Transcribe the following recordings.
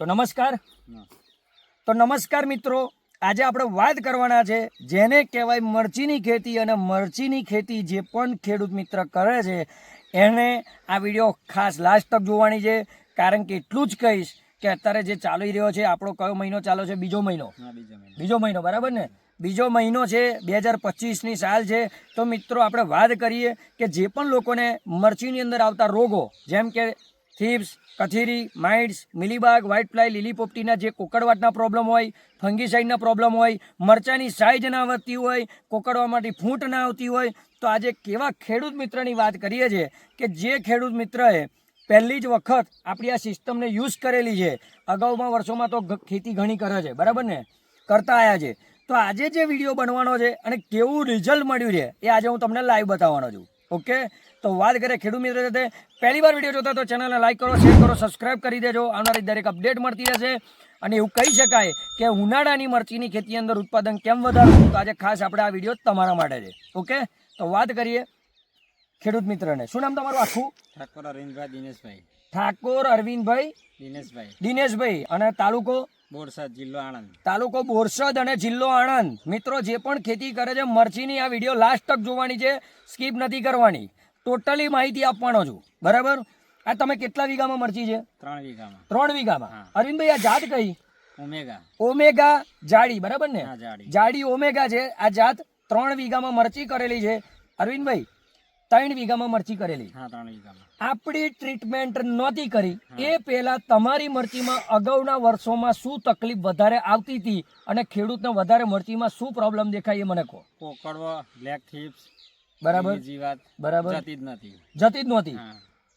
તો નમસ્કાર. તો નમસ્કાર મિત્રો આજે આપણે વાત કરવાના છે જેને કહેવાય મરચીની ખેતી અને મરચીની ખેતી જે પણ ખેડૂત મિત્ર કરે છે એને આ વીડિયો ખાસ લાસ્ટ તક જોવાની છે. કારણ કે એટલું જ કહીશ કે અત્યારે જે ચાલી રહ્યો છે આપણો કયો મહિનો ચાલ્યો છે? બીજો મહિનો. બીજો મહિનો બરાબર ને? બીજો મહિનો છે બે હજાર પચીસની સાલ છે. તો મિત્રો આપણે વાત કરીએ કે જે પણ લોકોને મરચીની અંદર આવતા રોગો જેમ કે થીપ્સ, કથીરી, માઇટ્સ, મિલીબાગ વ્હાઇટ ફ્લાય લીલી પોપટીના જે કોકડવાટના પ્રોબ્લેમ હોય, ફંગીસાઇડના પ્રોબ્લેમ હોય, મરચાની સાઇઝ ના વધતી હોય, કોકડવા માટે ફૂંટ ના આવતી હોય, તો આજે કેવા ખેડૂત મિત્રની વાત કરીએ છીએ કે જે ખેડૂત મિત્રએ પહેલી જ વખત આપણી આ સિસ્ટમને યુઝ કરેલી છે. અગાઉમાં વર્ષોમાં તો ખેતી ઘણી કરે છે, બરાબર ને? કરતા આવ્યા છે. તો આજે જે વીડિયો બનવાનો છે અને કેવું રિઝલ્ટ મળ્યું છે એ આજે હું તમને લાઈવ બતાવવાનો છું. ઓકે? તો વાત કરીએ ખેડૂત મિત્રો સાથે. પહેલી વાર વીડિયો જોતા તો ચેનલને લાઇક કરો શેર કરો સબસ્ક્રાઇબ કરી દેજો. આવનારી દરેક અપડેટ મળતી રહેશે. અને એવું કહી શકાય કે ઉનાળાની મરચીની ખેતી અંદર ઉત્પાદન કેમ વધારવું તો આજે ખાસ આપણે આ વીડિયો તમારા માટે છે. ઓકે? તો વાત કરીએ ખેડૂત મિત્રને. શું નામ તમારું આખું? ઠાકોર અરવિંદભાઈ દિનેશભાઈ. ઠાકોર અરવિંદભાઈ દિનેશભાઈ. દિનેશભાઈ. અને તાલુકો? બોરસદ જિલ્લો આણંદ. તાલુકો બોરસદ અને જિલ્લો આણંદ. મિત્રો જે પણ ખેતી કરે છે મરચીની આ વીડિયો લાસ્ટ તક જોવાની છે. સ્કીપ નથી કરવાની. ટોટલી માહિતી આપવાનો છું. બરાબર? આ તમે કેટલા વીઘામાં મરચી છે? ત્રણ વીઘામાં. ત્રણ વીઘામાં? અરવિંદભાઈ આ જાત કઈ? ઓમેગા. ઓમેગા જાડી બરાબર ને? જાડી. ઓમેગા છે. આ જાત ત્રણ વીઘામાં મરચી કરેલી છે. અરવિંદભાઈ ત્રણ વીઘામાં મરચી કરેલી. આપણી ટ્રીટમેન્ટ નહોતી કરી. એ પહેલા તમારી મરચીમાં અગાઉના વર્ષોમાં શું તકલીફ વધારે આવતી હતી અને ખેડૂતને વધારે મરચીમાં શું પ્રોબ્લેમ દેખાય એ મને કહો. કોકડવા બ્લેક થીપ્સ બરાબર? જીવાત બરાબર? જતી જ નથી. જતી જ નહોતી?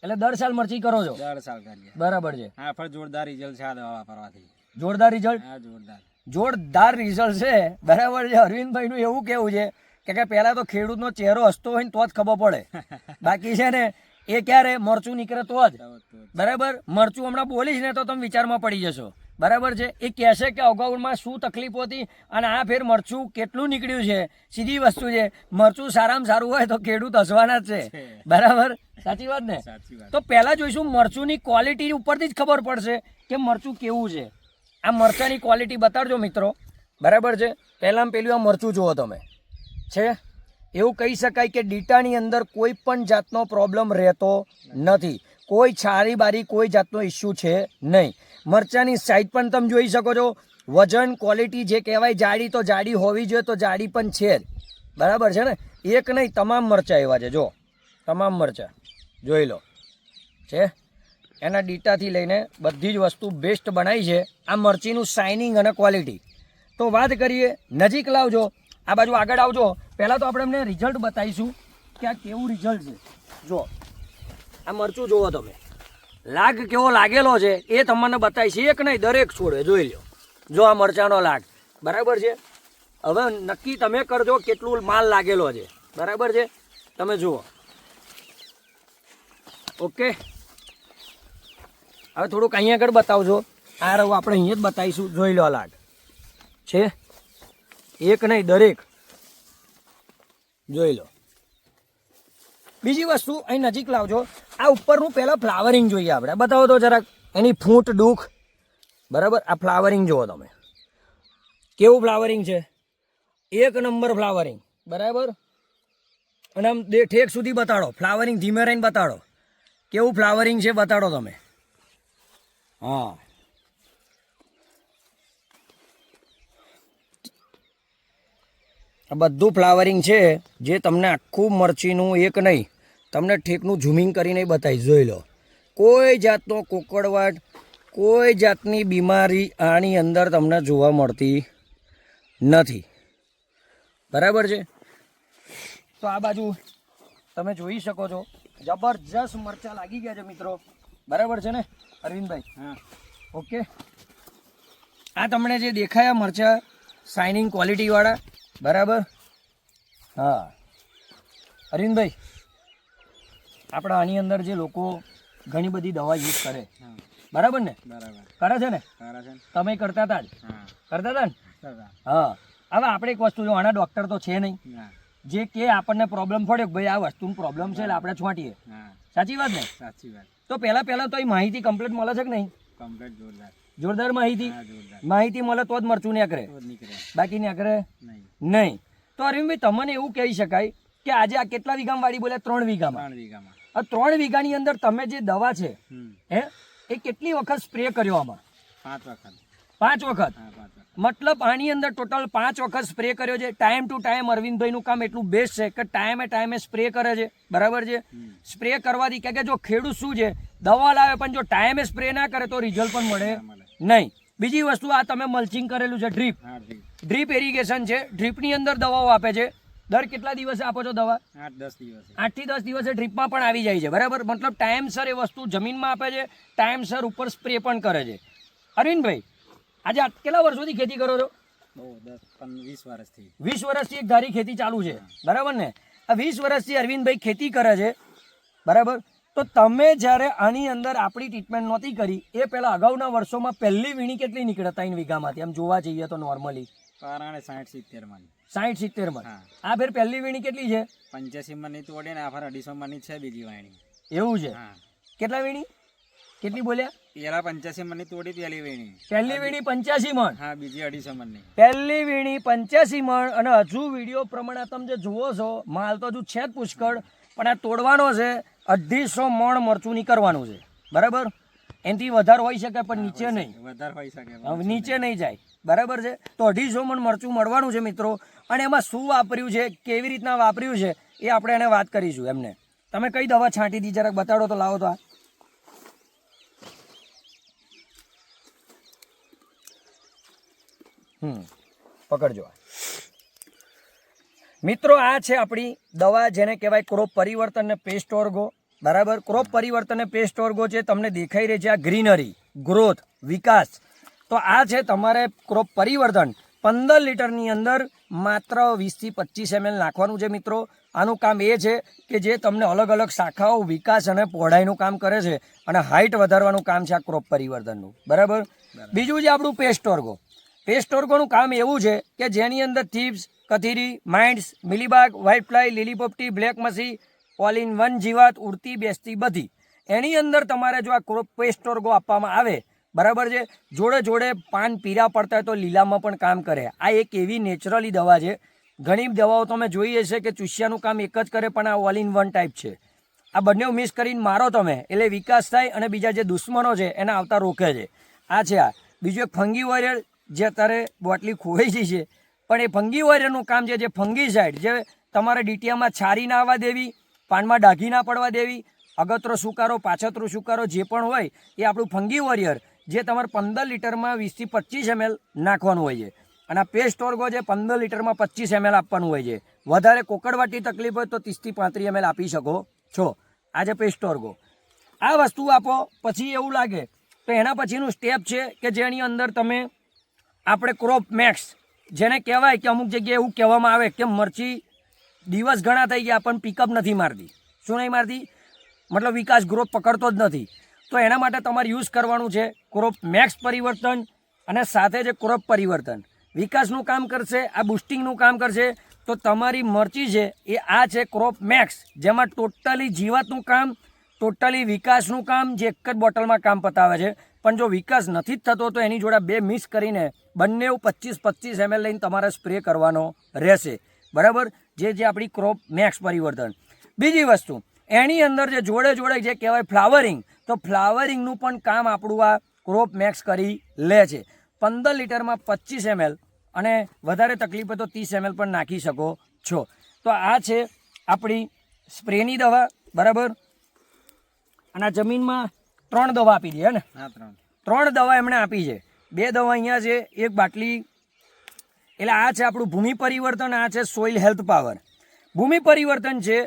એટલે દર સાલ મરચી કરો છો? દર સાલ કરીએ. બરાબર છે. હા પણ જોરદાર રિઝલ્ટ છે આ દવા વાપરવાથી જોરદાર રિઝલ્ટ? હા જોરદાર. જોરદાર રિઝલ્ટ છે. બરાબર છે. અરવિંદભાઈનું એવું કેવું છે કે કે પહેલા તો ખેડૂતનો ચહેરો હસતો હોય ને તો જ ખબર પડે. બાકી છે ને એ ક્યારે મરચું નીકળે તો જ. બરાબર? મરચું હમણાં બોલીશ ને તો તમે વિચારમાં પડી જશો. બરાબર છે? એ કહેશે કે અગાઉમાં શું તકલીફો હતી અને આ ફેર મરચું કેટલું નીકળ્યું છે? સીધી વસ્તુ છે. મરચું સારામાં સારું હોય તો ખેડૂત હસવાના જ છે. બરાબર? સાચી વાત ને? તો પહેલા જોઈશું મરચુંની ક્વોલિટી ઉપરથી જ ખબર પડશે કે મરચું કેવું છે. આ મરચાની ક્વોલિટી બતાડજો મિત્રો. બરાબર છે? પહેલાં પેલું આ મરચું જુઓ તમે. છે? એવું કહી શકાય કે ડીટાની અંદર કોઈ પણ જાતનો પ્રોબ્લેમ રહેતો નથી. કોઈ છારી બારી કોઈ જાતનો ઇસ્યુ છે નહીં. મરચાની સાઈઝ પણ તમે જોઈ શકો છો. વજન ક્વોલિટી જે કહેવાય, જાડી તો જાડી હોવી જોઈએ, તો જાડી પણ છે જ. બરાબર છે ને? એક નહીં, તમામ મરચાં એવા છે. જો, તમામ મરચાં. જોઈ લો. છે? એના ડીટાથી લઈને બધી જ વસ્તુ બેસ્ટ બનાવી છે. આ મરચીનું શાઇનિંગ અને ક્વોલિટી તો વાત કરીએ, નજીક લાવજો. આ બાજુ આગળ આવજો. પહેલાં તો આપણે એમને રિઝલ્ટ બતાવીશું કે આ કેવું રિઝલ્ટ છે. જો, આ મરચું જુઓ તમે. લાગ કેવો લાગેલો છે એ તમને બતાવીશ એક નહીં, દરેક છોડે, જોઈ લો જો આ મરચાનો લાગ. બરાબર છે? હવે નક્કી તમે કરજો કેટલું માલ લાગેલો છે. બરાબર છે? તમે જુઓ. ઓકે? હવે થોડુંક અહીંયા આગળ બતાવજો. આ રહું આપણે અહીંયા જ બતાવીશું. જોઈ લો લાગ. છે? એક નહીં, દરેક. જોઈ લો. બીજી વસ્તુ અહીં નજીક લાવજો. આ ઉપરનું પહેલાં ફ્લાવરિંગ જોઈએ આપણે. બતાવો તો જરાક. એની ફૂંટ દુઃખ બરાબર? આ ફ્લાવરિંગ જુઓ તમે. કેવું ફ્લાવરિંગ છે? એક નંબર ફ્લાવરિંગ બરાબર? અને આમ ઠેક સુધી બતાડો. ફ્લાવરિંગ ધીમે રહીને બતાડો. કેવું ફ્લાવરિંગ છે બતાડો તમે. હા. આ બધું ફ્લાવરિંગ છે જે તમને આખું મરચીનું એક નહીં તમને ઠેકનું ઝૂમિંગ કરીને બતાવી જોઈ લો. કોઈ જાતનો કોકડવાટ કોઈ જાતની બીમારી આની અંદર તમને જોવા મળતી નથી. બરાબર છે? તો આ બાજુ તમે જોઈ શકો છો જબરજસ્ત મરચા લાગી ગયા છે મિત્રો. બરાબર છે ને અરવિંદભાઈ? હા. ઓકે. આ તમને જે દેખાયા મરચા શાઇનિંગ ક્વોલિટીવાળા બરાબર? હા. અરવિંદભાઈ આપણા આની અંદર જે લોકો ઘણી બધી દવા યુઝ કરે. બરાબર ને? કરે છે ને? ને? તમે કરતા હતા જ. કરતા હતા ને? હા. હવે આપણે એક વસ્તુ જો આના ડૉક્ટર તો છે નહીં. જે કે આપણને પ્રોબ્લેમ પડ્યો કે ભાઈ આ વસ્તુનો પ્રોબ્લેમ છે એટલે આપણે છોંટીએ સાચી વાત ને? સાચી વાત. તો પહેલા પહેલા તો એ માહિતી કમ્પ્લીટ મળે છે કે નહીં? કમ્પ્લીટ જોરદાર. જોરદાર માહિતી? માહિતી મળે તો જ મરચું જ નીકળે. બાકી નીકળે? નહીં. નહીં. તો અરવિંદભાઈ તમને એવું કહી શકાય કે આજે આ કેટલા વીઘામાં વાડી બોલે ત્રણ વીઘામાં. ત્રણ વીઘામાં. આ ત્રણ વીઘાની અંદર તમે જે દવા છે હે એ કેટલી વખત સ્પ્રે કર્યો આમાં? પાંચ વખત. પાંચ વખત? મતલબ આની અંદર ટોટલ પાંચ વખત સ્પ્રે કર્યો છે. ટાઈમ ટુ ટાઈમ અરવિંદભાઈનું કામ એટલું બેસ્ટ છે કે ટાઈમે ટાઈમે સ્પ્રે કરે છે. બરાબર છે? સ્પ્રે કરવાથી કે કે જો ખેડૂત શું છે દવા લાવે પણ જો ટાઈમે સ્પ્રે ના કરે તો રિઝલ્ટ પણ મળે નહીં. બીજી વસ્તુ આ તમે મલ્ચિંગ કરેલું છે ડ્રીપ ડ્રીપ એરિગેશન છે. ડ્રીપની અંદર દવાઓ આપે છે. દર કેટલા દિવસે આપો છો દવા? આઠ દસ દિવસે. આઠથી દસ દિવસે ડ્રીપમાં પણ આવી જાય છે. બરાબર? મતલબ ટાઈમસર એ વસ્તુ જમીનમાં આપે છે ટાઈમસર ઉપર સ્પ્રે પણ કરે છે. અરવિંદભાઈ આજે કેટલા વર્ષોથી ખેતી કરો છો? વીસ વર્ષથી. વીસ વર્ષથી એક ધારી ખેતી ચાલુ છે. બરાબર ને? આ વીસ વર્ષથી અરવિંદભાઈ ખેતી કરે છે. બરાબર? તો તમે જ્યારે આની અંદર આપણી ટ્રીટમેન્ટ નહોતી કરી એ પહેલાં અગાઉના વર્ષોમાં પહેલી વીણી કેટલી નીકળે ત્રણ વીઘામાંથી? આમ જોવા જઈએ તો નોર્મલી કારણે સાઠ સિત્તેરમાં સાઠ સિત્તેરમાં હા. આ ફેર પહેલી વીણી કેટલી છે? પંચ્યાસી માં નહીં તોડી ને આફર અઢીસો માં છે બીજી વાણી. એવું છે? કેટલા વીણી? કેટલી બોલ્યા? પેલા પંચ્યાસી માં ની તોડી પહેલી વેણી. પહેલી વીણી પંચ્યાસી મણ. હા બીજી અઢીસો મણની. પહેલી વીણી પંચ્યાસી મણ અને હજુ વીડિયો પ્રમાણે તમે જે જુઓ છો માલ તો હજુ છે જ પુષ્કળ પણ આ તોડવાનો છે અઢીસો મણ મરચું નીકળવાનું છે. બરાબર? એનાથી વધારે હોઈ શકે પણ નીચે નહીં. વધારે હોઈ શકે નીચે નહીં જાય. બરાબર છે? તો અઢીસો મણ મરચું મળવાનું છે મિત્રો. અને એમાં શું વાપર્યું છે, કેવી રીતના વાપર્યું છે, એ આપણે એને વાત કરીશું એમને. તમે કઈ દવા છાંટી હતી જરાક બતાડો તો લાવો તો આ. પકડજો મિત્રો, આ છે આપણી દવા જેને કહેવાય ક્રોપ પરિવર્તન ને પેસ્ટ ઓર્ગો. બરાબર? ક્રોપ પરિવર્તન ને પેસ્ટ ઓર્ગો છે તમને દેખાઈ રહી છે, આ ગ્રીનરી, ગ્રોથ, વિકાસ. તો આ છે તમારે ક્રોપ પરિવર્તન. પંદર લીટરની અંદર માત્ર વીસથી પચીસ એમએલ નાખવાનું છે મિત્રો. આનું કામ એ છે કે જે તમને અલગ અલગ શાખાઓ વિકાસ અને પહોળાઈનું કામ કરે છે અને હાઇટ વધારવાનું કામ છે આ ક્રોપ પરિવર્તનનું. બરાબર? બીજું છે આપણું પેસ્ટોર્ગો પેસ્ટોર્ગોનું કામ એવું છે કે જેની અંદર થીપ્સ કથીરી માઇન્ડ્સ મિલીબાગ વ્હાઇટ ફ્લાય લીલી પોપટી બ્લેક મસી ઓલ ઇન વન જીવાત ઉડતી બેસતી બધી. એની અંદર તમારે જો આ ક્રોપ પેસ્ટ ઓર્ગો આપવામાં આવે બરાબર છે? જોડે જોડે પાન પીરા પડતા હોય તો લીલામાં પણ કામ કરે. આ એક એવી નેચરલી દવા છે. ઘણી દવાઓ તમે જોઈ હશે કે ચૂસ્યાનું કામ એક જ કરે, પણ આ ઓલ ઇન વન ટાઈપ છે. આ બંને મિસ કરીને મારો તમે. એટલે વિકાસ થાય અને બીજા જે દુશ્મનો છે, એને આવતા રોકે છે. આ છે આ. બીજું એક ફંગી વોરિયર જે અત્યારે બોટલી ખોવાઈ ગઈ છે. પણ એ ફંગી વોરિયરનું કામ છે જે ફંગી સાઇડ જે તમારે ડીટીયામાં છારી ના આવવા દેવી, પાનમાં ડાઘી ના પડવા દેવી અગતરો સુકારો પાછતરો સુકારો જે પણ હોય, એ આપણું ફંગી વોરિયર જે તમારે પંદર લીટરમાં વીસથી પચીસ એમએલ નાખવાનું હોય છે. અને આ પેસ્ટ ઓર્ગો છે પંદર લીટરમાં પચીસ એમએલ આપવાનું હોય છે. વધારે કોકડવાટી તકલીફ હોય તો ત્રીસથી પાંત્રીસ એમએલ આપી શકો છો. આ છે પેસ્ટ ઓર્ગો. આ વસ્તુ આપો, પછી એવું લાગે તો એના પછીનું સ્ટેપ છે કે જેની અંદર તમે આપણે ક્રોપ મેક્સ જેને કહેવાય કે અમુક જગ્યાએ એવું કહેવામાં આવે કે મરચી દિવસ ઘણા થઈ ગયા પણ પિકઅપ નથી મારતી. શું નહીં મારતી? મતલબ વિકાસ ગ્રોથ પકડતો જ નથી. તો એના માટે તમારે યુઝ કરવાનું છે ક્રોપ મેક્સ પરિવર્તન અને સાથે જે ક્રોપ પરિવર્તન. વિકાસનું કામ કરશે, આ બુસ્ટિંગનું કામ કરશે, તો તમારી મરચી છે એ આ છે ક્રોપ મેક્સ જેમાં ટોટલી જીવાતનું કામ ટોટલી વિકાસનું કામ, જે એક જ બોટલમાં કામ પતાવે છે. પણ જો વિકાસ નથી જ થતો, તો એની જોડે બે મિક્સ કરીને બંને પચીસ પચીસ એમએલ લઈને તમારે સ્પ્રે કરવાનો રહેશે. બરાબર? જે જે આપણી ક્રોપ મેક્સ પરિવર્તન. બીજી વસ્તુ, એની અંદર જે જોડે જોડે જે કહેવાય ફ્લાવરિંગ તો ફ્લાવરિંગનું પણ કામ આપણું આ ક્રોપ મેક્સ કરી લે છે. પંદર લીટરમાં પચીસ એમએલ અને વધારે તકલીફ હોય તો ત્રીસ એમએલ પણ નાખી શકો છો. તો આ છે આપણી સ્પ્રેની દવા બરાબર? અને જમીનમાં ત્રણ દવા આપી દે હે ને? હા ત્રણ. ત્રણ દવા એમણે આપી છે. બે દવા અહીંયા છે એક બાટલી. એટલે આ છે આપણું ભૂમિ પરિવર્તન આ છે સોઇલ હેલ્થ પાવર. ભૂમિ પરિવર્તન છે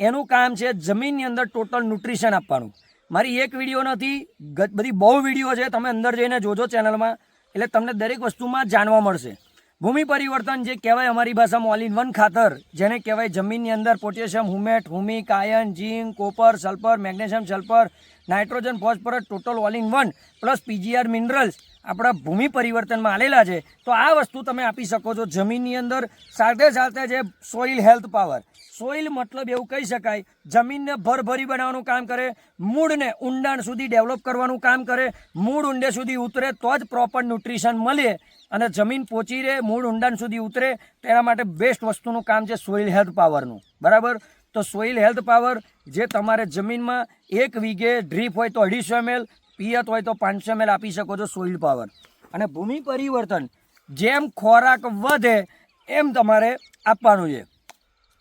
એનું કામ છે જમીનની અંદર ટોટલ ન્યુટ્રિશન આપવાનું. મારી એક વીડિયો નથી બધી બહુ વીડિયો છે, તમે અંદર જઈને જોજો ચેનલમાં એટલે તમને દરેક વસ્તુમાં જાણવા મળશે. ભૂમિ પરિવર્તન જે કહેવાય અમારી ભાષામાં ઓલ ઇન વન ખાતર, જેને કહેવાય જમીનની અંદર potassium humate humic ion zinc copper sulphur magnesium sulphur nitrogen, phosphorus, total all in one plus PGR minerals આપણા ભૂમિ પરિવર્તનમાં આલેલા છે. તો આ વસ્તુ તમે આપી શકો છો જમીનની અંદર. સાથે સાથે જે સોઇલ હેલ્થ પાવર સોઇલ મતલબ એવું કહી શકાય, જમીનને ભરભરી બનાવવાનું કામ કરે, મૂળને ઊંડાણ સુધી ડેવલપ કરવાનું કામ કરે, મૂળ ઊંડે સુધી ઉતરે તો જ પ્રોપર ન્યુટ્રિશન મળે અને જમીન પહોંચી રહે, મૂળ ઊંડાણ સુધી ઉતરે, તેના માટે બેસ્ટ વસ્તુનું કામ છે સોઇલ હેલ્થ પાવરનું બરાબર? તો સોઇલ હેલ્થ પાવર જે તમારે જમીનમાં એક વીઘે ડ્રીપ હોય તો અઢીસો એમએલ, પિયત હોય તો પાંચસો એમએલ આપી શકો છો સોઇલ પાવર. અને ભૂમિ પરિવર્તન જેમ ખોરાક વધે એમ તમારે આપવાનું છે.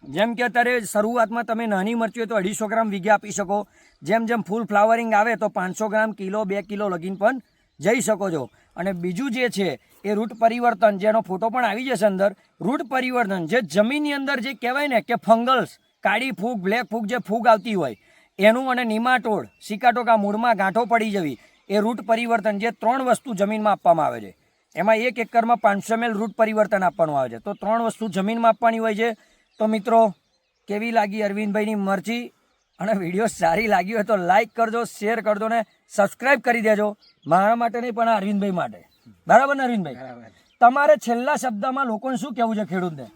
જેમ કે અત્યારે શરૂઆતમાં તમે નાની મરચી હોય તો અઢીસો ગ્રામ વીઘે આપી શકો. જેમ જેમ ફૂલ ફ્લાવરિંગ આવે તો પાંચસો ગ્રામ કિલો, બે કિલો લગીન પણ જઈ શકો છો. અને બીજું જે છે એ રૂટ પરિવર્તન, જેનો ફોટો પણ આવી જશે અંદર. રૂટ પરિવર્તન જે જમીનની અંદર જે કહેવાય ને કે ફંગલ્સ કાળી ફૂગ બ્લેક ફૂગ જે ફૂગ આવતી હોય એનું અને નિમાટોડ સિકાટોકા મૂળમાં ગાંઠો પડી જવી એ રૂટ પરિવર્તન જે ત્રણ વસ્તુ જમીનમાં આપવામાં આવે છે. એમાં એક એકરમાં પાંચસો એમએલ રૂટ પરિવર્તન આપવાનું આવે છે. તો ત્રણ વસ્તુ જમીનમાં આપવાની હોય છે. તો મિત્રો કેવી લાગી અરવિંદભાઈની મરચી અને વીડિયો સારી લાગી હોય તો લાઇક કરજો શેર કરજો ને સબસ્ક્રાઈબ કરી દેજો. મારા માટે નહીં પણ આ અરવિંદભાઈ માટે. બરાબર ને અરવિંદભાઈ? તમારે છેલ્લા શબ્દમાં લોકોને શું કહેવું છે ખેડૂતને?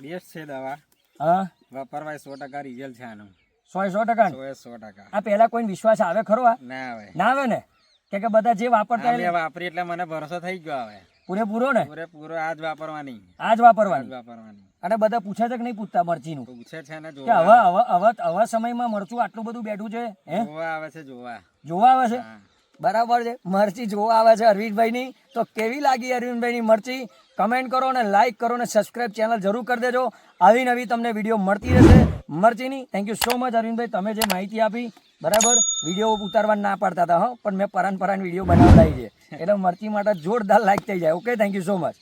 બેસ્ટ છે દવા. હા? વાપરવાય સો ટકા રિઝલ્ટ છે આનું. સો સો ટકા સો સો ટકા. આ પહેલા કોઈ વિશ્વાસ આવે ખરો આ? ના આવે. ના આવે ને? કે કે બધા જે વાપરતા વાપરી એટલે મને ભરોસો થઈ ગયો આવે. પૂરેપૂરો ને? પૂરેપૂરો આજ વાપરવાની. આજ વાપરવાની. વાપરવાની. અને બધા પૂછે છે કે નહીં પૂછતા મરચીનું? પૂછે છે ને કે જોવા. હવે હવે હવે હવે સમયમાં મરચું આટલું બધું બેઠું છે હે? જોવા આવે છે જોવા. જોવા આવે છે? બરાબર છે? મરચી જોવા આવે છે અરવિંદભાઈની. તો કેવી લાગી અરવિંદભાઈની મરચી? કમેન્ટ કરો અને લાઇક કરો અને સબસ્ક્રાઇબ ચેનલ જરૂર કરી દેજો. આવી નવી તમને વીડિયો મળતી રહેશે મરચીની. થેન્ક યુ સો મચ અરવિંદભાઈ, તમે જે માહિતી આપી, બરાબર? વીડિયો ઉતારવા ના પાડતા હતા, હો. પણ મેં પરાન પરાન વીડિયો બનાવડાવી છે. એટલે મરચી માટે જોરદાર લાઈક થઈ જાય. Okay thank you so much